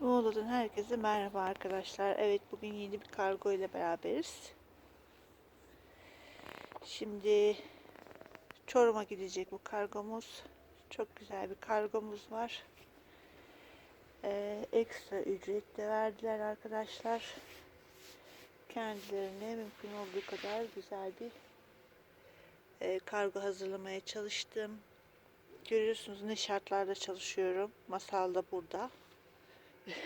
Muğla'dan herkese merhaba arkadaşlar. Evet bugün yeni bir kargo ile beraberiz. Şimdi Çorum'a gidecek bu kargomuz. Çok güzel bir kargomuz var. Ee, ekstra ücret de verdiler arkadaşlar. Kendilerine mümkün olduğu kadar güzel bir e, kargo hazırlamaya çalıştım. Görüyorsunuz ne şartlarda çalışıyorum. Masal da burada.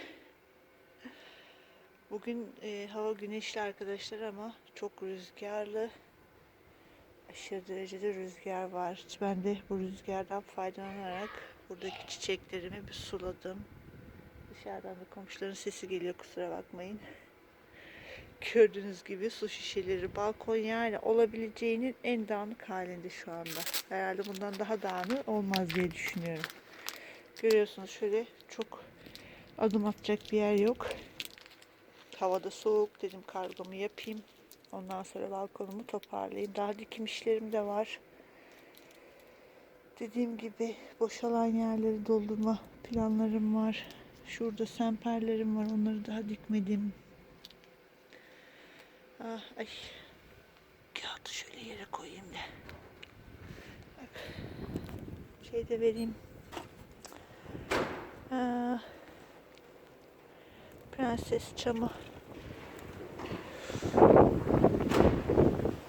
Bugün e, hava güneşli arkadaşlar ama çok rüzgarlı. Aşırı derecede rüzgar var. Ben de bu rüzgardan faydalanarak buradaki çiçeklerimi bir suladım. Dışarıdan da komşuların sesi geliyor kusura bakmayın. Gördüğünüz gibi su şişeleri, balkon yani olabileceğinin en dağınık halinde şu anda. Herhalde bundan daha dağınık olmaz diye düşünüyorum. Görüyorsunuz şöyle çok adım atacak bir yer yok. Havada soğuk dedim kargomu yapayım. Ondan sonra balkonumu toparlayayım. Daha dikim işlerim de var. Dediğim gibi boşalan yerleri doldurma planlarım var. Şurada semperlerim var. Onları daha dikmedim. Ah, ay. Kağıdı şöyle yere koyayım da. Bak. Şey de vereyim. Ah. Prenses çamı.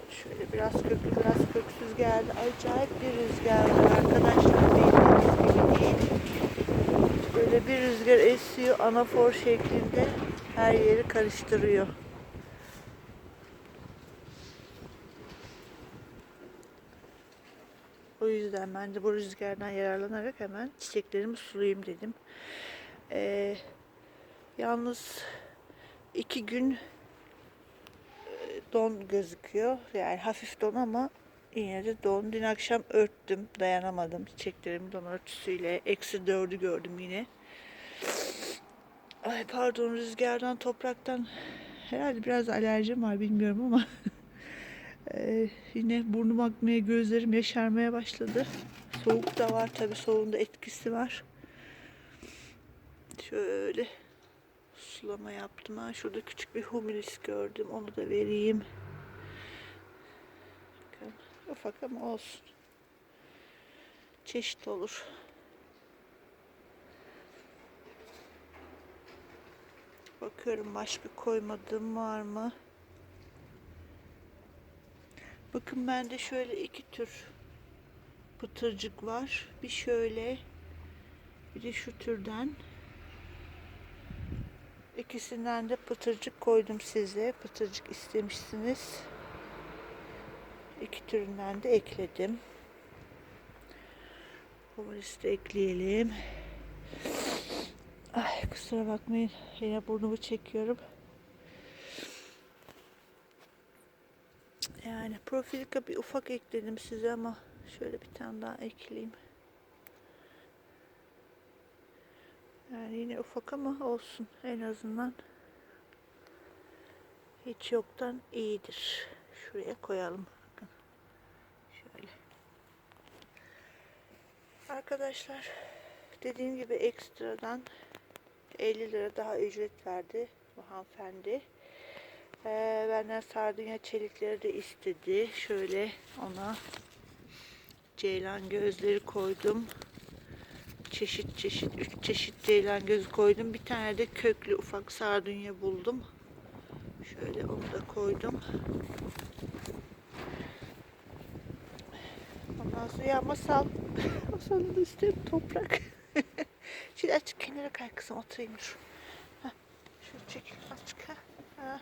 Şöyle biraz köklü biraz köksüz geldi. Acayip bir rüzgar var arkadaşlar. Bildiğiniz gibi değil. Böyle bir rüzgar esiyor anafor şeklinde her yeri karıştırıyor. O yüzden ben de bu rüzgardan yararlanarak hemen çiçeklerimi sulayayım dedim. Ee, yalnız iki gün e, don gözüküyor. Yani hafif don ama yine de don. Dün akşam örttüm. Dayanamadım. Çiçeklerimi don örtüsüyle. Eksi dördü gördüm yine. Ay pardon rüzgardan, topraktan herhalde biraz alerjim var bilmiyorum ama Ee, yine burnum akmaya, gözlerim yaşarmaya başladı. Soğuk da var tabi soğuğun da etkisi var. Şöyle sulama yaptım. Ha. Şurada küçük bir humilis gördüm. Onu da vereyim. Bakın, ufak ama olsun. Çeşit olur. Bakıyorum başka koymadığım var mı? Bakın bende şöyle iki tür pıtırcık var. Bir şöyle bir de şu türden. İkisinden de pıtırcık koydum size. Pıtırcık istemişsiniz. İki türünden de ekledim. Humus da ekleyelim. Ay kusura bakmayın. Yine burnumu çekiyorum. Yani profilika bir ufak ekledim size ama şöyle bir tane daha ekleyeyim. Yani yine ufak ama olsun en azından hiç yoktan iyidir. Şuraya koyalım. Bakın. Şöyle. Arkadaşlar dediğim gibi ekstradan 50 lira daha ücret verdi bu hanımefendi. Ee, benden sardunya çelikleri de istedi. Şöyle ona ceylan gözleri koydum. Çeşit çeşit, üç çeşit ceylan gözü koydum. Bir tane de köklü ufak sardunya buldum. Şöyle onu da koydum. Ondan sonra ya masal, masalını da isterim toprak. Şimdi açık kenara kay kızım oturayım dur. Şöyle çekil. Ha. Ha.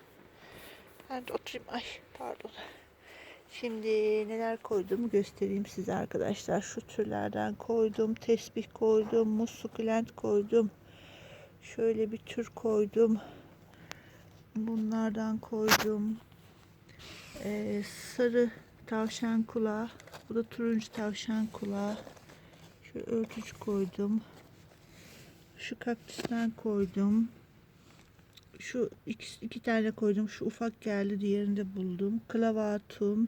Ben de oturayım. Ay pardon. Şimdi neler koyduğumu göstereyim size arkadaşlar. Şu türlerden koydum. Tesbih koydum. Muz sukulent koydum. Şöyle bir tür koydum. Bunlardan koydum. Ee, sarı tavşan kulağı. Bu da turuncu tavşan kulağı. Şu örtücü koydum. Şu kaktüsten koydum şu iki, iki tane koydum. Şu ufak geldi. Diğerini de buldum. Klavatum.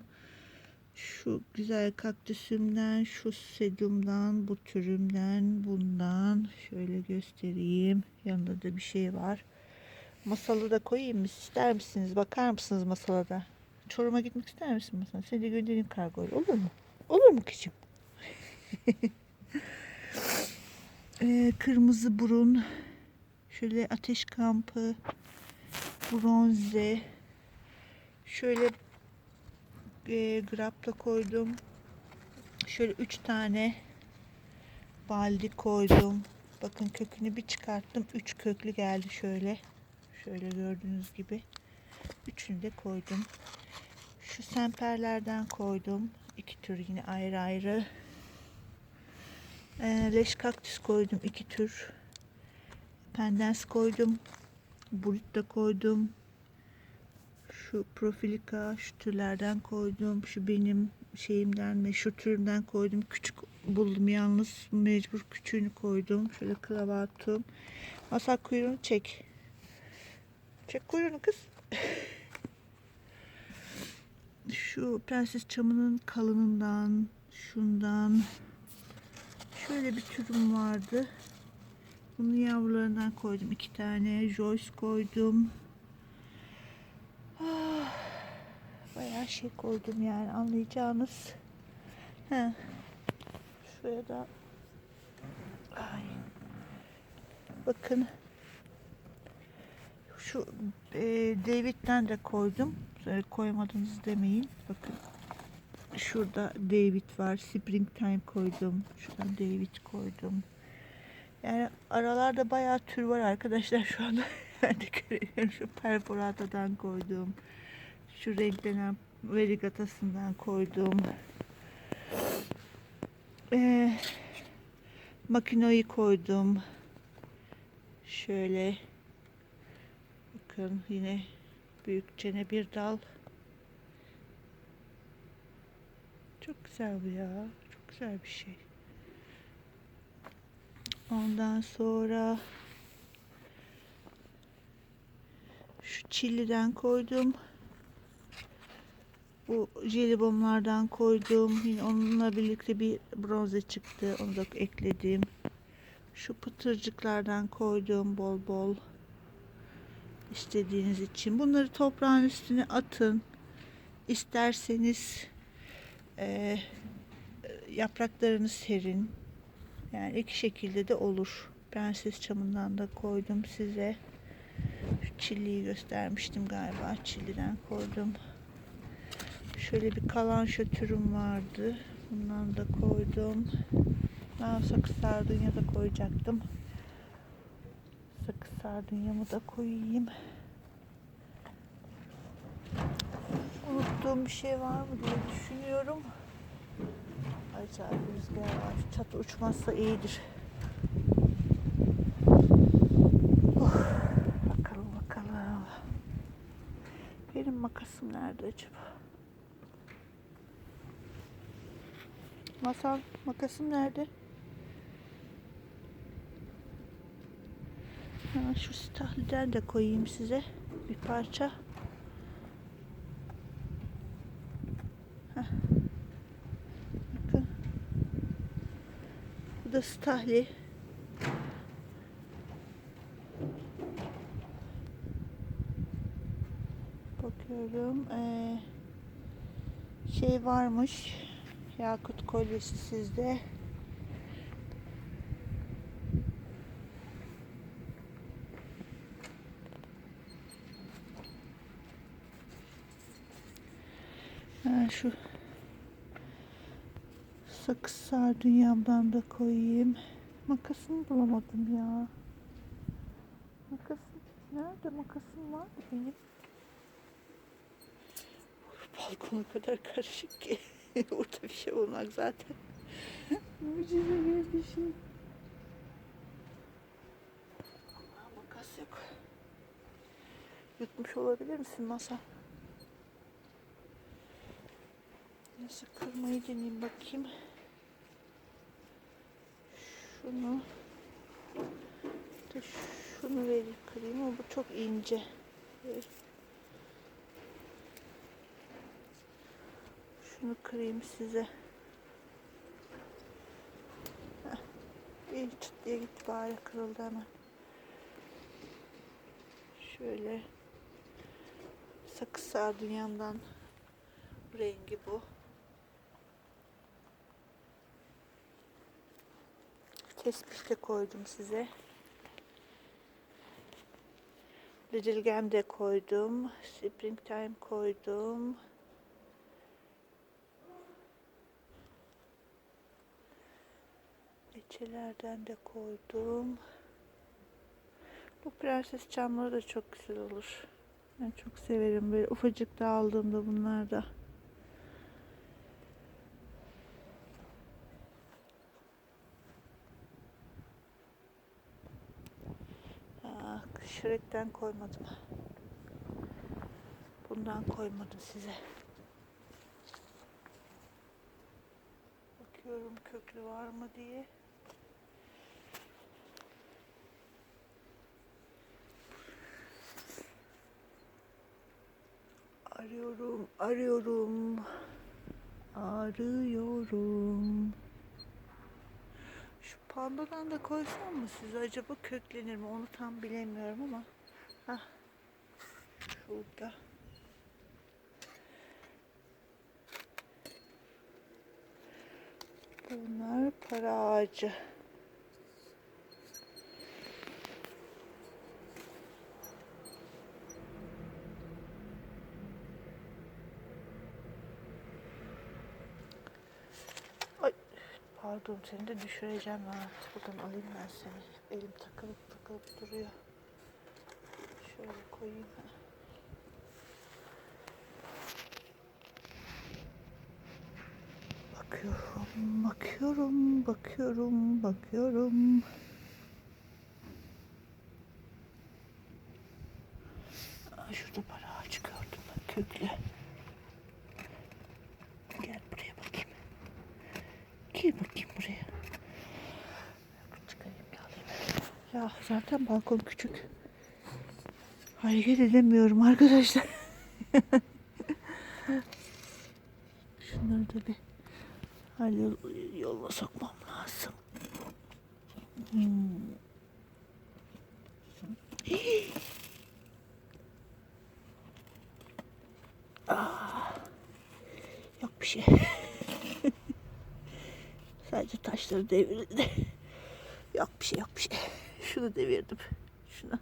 Şu güzel kaktüsümden, şu sedyumdan, bu türümden, bundan şöyle göstereyim. Yanında da bir şey var. Masalı da koyayım mı? İster misiniz? Bakar mısınız masala da? Çorum'a gitmek ister misin masal? Seni de göndereyim kargoyla. Olur mu? Olur mu kızım? Ee, kırmızı burun. Şöyle ateş kampı. Bronze. Şöyle e, grapta koydum. Şöyle üç tane baldi koydum. Bakın kökünü bir çıkarttım. Üç köklü geldi şöyle. Şöyle gördüğünüz gibi. Üçünü de koydum. Şu semperlerden koydum. İki tür yine ayrı ayrı. Ee, leş kaktüs koydum. iki tür. Pendens koydum. Burita koydum. Şu profilika şu türlerden koydum. Şu benim şeyimden ve şu türünden koydum. Küçük buldum yalnız. Mecbur küçüğünü koydum. Şöyle klavatum. Masa kuyruğunu çek. Çek kuyruğunu kız. Şu prenses çamının kalınından, şundan. Şöyle bir türüm vardı. Bunun yavrularından koydum iki tane. Joyce koydum. Ah, bayağı şey koydum yani anlayacağınız. He. Şuraya da Ay. Bakın şu e, David'den de koydum. Sonra koymadınız demeyin. Bakın şurada David var. Springtime koydum. Şuradan David koydum. Yani aralarda bayağı tür var arkadaşlar şu anda. ben de görüyorum. Şu perforatadan koydum. Şu renklenen verigatasından koydum. Ee, makinoyu koydum. Şöyle bakın yine büyükçene bir dal. Çok güzel bu ya. Çok güzel bir şey. Ondan sonra şu çilliden koydum. Bu jelibonlardan koydum. Yine onunla birlikte bir bronze çıktı. Onu da ekledim. Şu pıtırcıklardan koydum bol bol. İstediğiniz için. Bunları toprağın üstüne atın. İsterseniz e, yapraklarını serin. Yani iki şekilde de olur. Prenses çamından da koydum size. Şu çilliyi göstermiştim galiba. Çilliden koydum. Şöyle bir kalanşa türüm vardı. Bundan da koydum. Ben sakız sardunya da koyacaktım. Sakız sardunyamı da koyayım. Unuttuğum bir şey var mı diye düşünüyorum. Acayip rüzgar var. Çatı uçmazsa iyidir. Oh, bakalım bakalım. Benim makasım nerede acaba? Masal makasım nerede? Ha, şu stahliden de koyayım size bir parça. Bakın. Bu da stahli. Bakıyorum. Ee, şey varmış. Yakut kolyesi sizde. Ha, şu sakız sardunyamdan da koyayım. Makasımı bulamadım ya. Makasım nerede makasım var benim? Balkon o kadar karışık ki. Orada bir şey olmak zaten. Mucize gibi bir şey. Allah makas yok. Yutmuş olabilir misin masa? Nasıl kırmayı deneyeyim bakayım. Şunu şunu verip kırayım ama bu çok ince. Evet. Şunu kırayım size. İyi çıt diye gitti bari kırıldı hemen. Şöyle sakız sardunyamdan rengi bu. Tespih de koydum size. Little Gem de koydum. Springtime koydum. Leçelerden de koydum. Bu prenses çamları da çok güzel olur. Ben çok severim böyle ufacık da aldığımda bunlar da. Aa, Shrek'ten koymadım. Bundan koymadım size. Bakıyorum köklü var mı diye. Arıyorum, arıyorum. Arıyorum. Şu pandadan da koysam mı size acaba köklenir mi onu tam bilemiyorum ama. Hah. Şurada. Bunlar para ağacı. Ay pardon seni de düşüreceğim ha. Buradan alayım ben seni. Elim takılıp takılıp duruyor. Şöyle koyayım. Bakıyorum, bakıyorum, bakıyorum, bakıyorum. Aa, şurada para gördüm ben köklü. Gel buraya bakayım. Gel bakayım buraya. Ya zaten balkon küçük. Hareket edemiyorum arkadaşlar. Şunları da bir hal yoluna sokmam lazım. Hmm. Ah. Yok bir şey. Sadece taşları devirdi. Yok bir şey yok bir şey. Şunu devirdim. Şunu.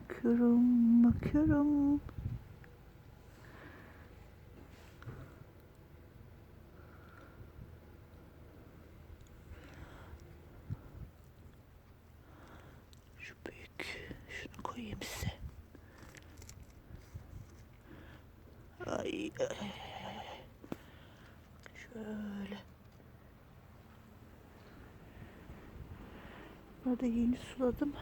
Bakıyorum, bakıyorum. Şu büyük. Şunu koyayım size. Ay, ay, ay, ay, ay. Şöyle. Bunları da yeni suladım.